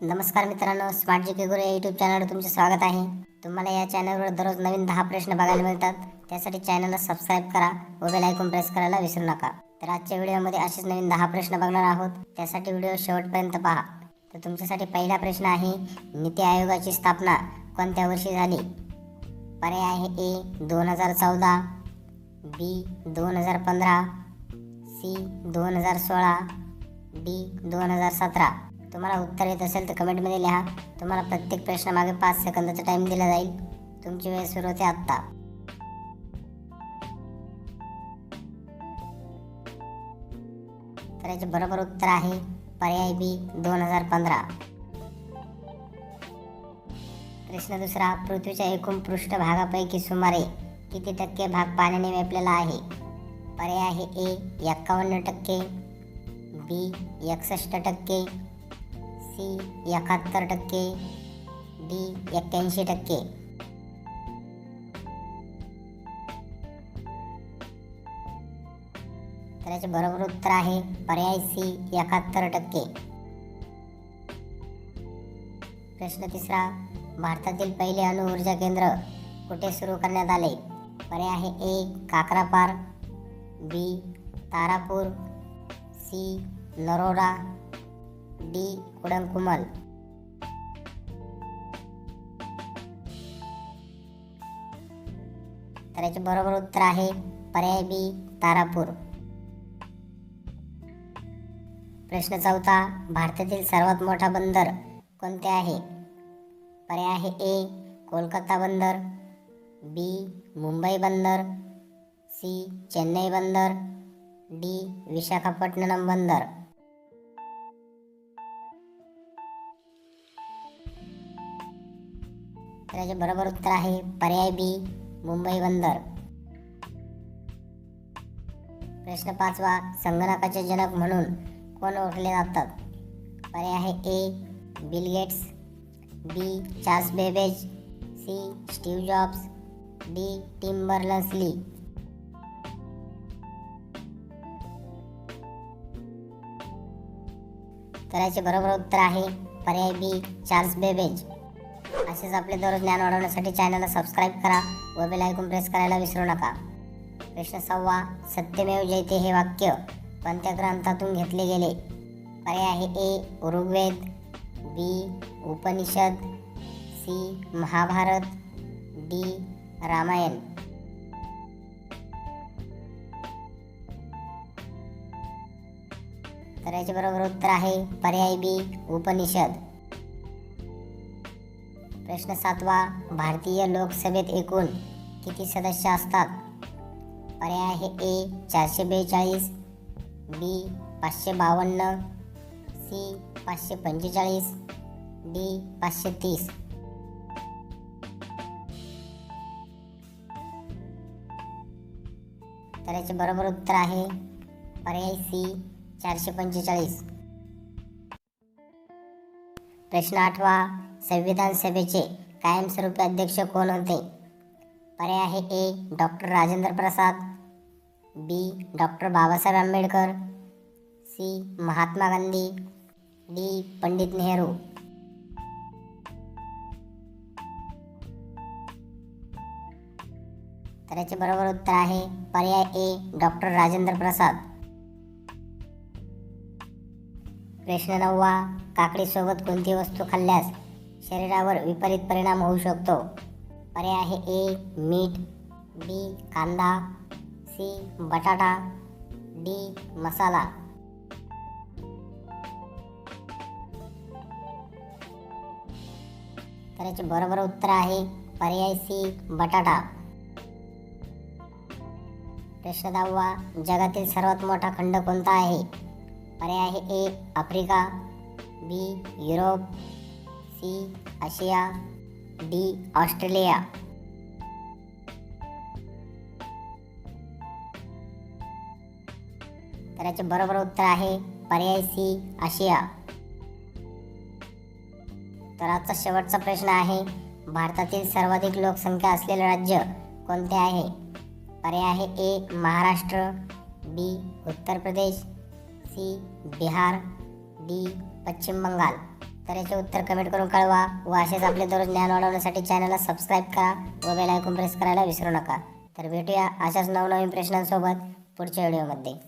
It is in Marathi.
नमस्कार मित्रांनो स्मार्ट जी के गुरु या यूट्यूब चॅनलवर तुमचे स्वागत आहे. तुम्हाला या चॅनलवर दररोज नवीन दहा प्रश्न बघायला मिळतात. त्यासाठी चॅनलला सबस्क्राईब करा व बेल आयकॉन प्रेस करायला विसरू नका. तर आजच्या व्हिडिओमध्ये असेच नवीन दहा प्रश्न बघणार आहोत. त्यासाठी व्हिडिओ शेवटपर्यंत पहा. तर तुमच्यासाठी पहिला प्रश्न आहे नीती आयोगाची स्थापना कोणत्या वर्षी झाली? पर्याय आहे ए दोन हजार चौदा बी दोन हजार पंधरा सी दोन हजार सोळा डी दोन हजार सतरा. तुम्हाला उत्तर येत असेल तर कमेंटमध्ये लिहा. तुम्हाला प्रत्येक प्रश्नामागे पाच सेकंदाचा टाईम दिला जाईल. तुमची वेळ सुरू होते आत्ता. तर याचे बरोबर उत्तर आहे पर्याय बी दोन हजार पंधरा. प्रश्न दुसरा पृथ्वीच्या एकूण पृष्ठभागापैकी सुमारे किती टक्के भाग पाण्याने व्यापलेला आहे? पर्याय आहे ए एक्कावन्न टक्के बी एकसष्ट टक्के सी एकाहत्तर टक्के डी एक्क्याऐंशी टक्के. तर याचे बरोबर उत्तर आहे पर्याय सी एकाहत्तर टक्के. प्रश्न तिसरा भारतातील पहिले अणुऊर्जा केंद्र कुठे सुरू करण्यात आले? पर्याय आहे A Kakrapar B Tarapur C Naroda D Kudankulam. तर याचे बरोबर उत्तर आहे पर्याय बी तारापूर. प्रश्न चौथा भारतातील सर्वात मोठा बंदर कोणते आहे? पर्याय आहे ए कोलकाता बंदर बी मुंबई बंदर सी चेन्नई बंदर डी विशाखापट्टणम बंदर. प्रश्नाचे बरोबर उत्तर आहे पर्याय बी मुंबई बंदर. प्रश्न पाचवा संगणकाचे जनक म्हणून कोण ओळखले जातात? पर्याय आहे A Bill Gates B Charles Babbage C Steve Jobs D Tim Berners Lee. तर याचे बरोबर उत्तर आहे पर्याय बी चार्ल्स बेबेज. असेच आपले दररोज ज्ञान वाढवण्यासाठी चॅनलला सबस्क्राईब करा व बेल ऐकून प्रेस करायला विसरू नका. प्रश्न सव्वा सत्यमेव जयते हे वाक्य कोणत्या ग्रंथातून घेतले गेले? पर्याय आहे A Rigveda B Upanishad C Mahabharata D Ramayana. तर याचे बरोबर उत्तर आहे पर्याय बी उपनिषद. प्रश्न सातवा भारतीय लोकसभेत एकूण किती सदस्य असतात? पर्याय आहे ए चारशे बेचाळीस बी पाचशे बावन्न सी पाचशे पंचेचाळीस डी पाचशे तीस. तर याचे बरोबर उत्तर आहे पर्याय सी चारशे पंचेचाळीस. प्रश्न आठवा संविधान सभेचे कायमस्वरूपी अध्यक्ष कोण होते? पर्याय आहे A doctor Rajendra Prasad B doctor Babasaheb Ambedkar C Mahatma Gandhi D Pandit Nehru. तर याचे बरोबर उत्तर आहे पर्याय ए डॉक्टर राजेंद्र प्रसाद. प्रश्न नववा काकडीसोबत कोणती वस्तू खाल्ल्यास शरीरावर विपरीत परिणाम होऊ शकतो. पर्याय आहे ए मीठ बी कांदा सी बटाटा डी मसाला. तर याचे बरोबर उत्तर आहे पर्याय सी बटाटा. प्रश्न दहावा जगातील सर्वात मोठा खंड कोणता आहे? पर्याय आहे A Africa B Europe C Asia D Australia. तर याचे बरोबर उत्तर आहे पर्याय सी आशिया. तर आजचा शेवटचा प्रश्न आहे भारतातील सर्वाधिक लोकसंख्या असलेले राज्य कोणते आहे? पर्याय आहे ए महाराष्ट्र बी उत्तर प्रदेश सी बिहार डी पश्चिम बंगाल. तर याचे उत्तर कमेंट करून कळवा. व असेच आपले दररोज ज्ञान वाढवण्यासाठी चॅनलला सबस्क्राईब करा व बेल आयकॉन प्रेस करायला विसरू नका. तर भेटूया अशाच नवनवीन प्रश्नांसोबत पुढच्या व्हिडिओमध्ये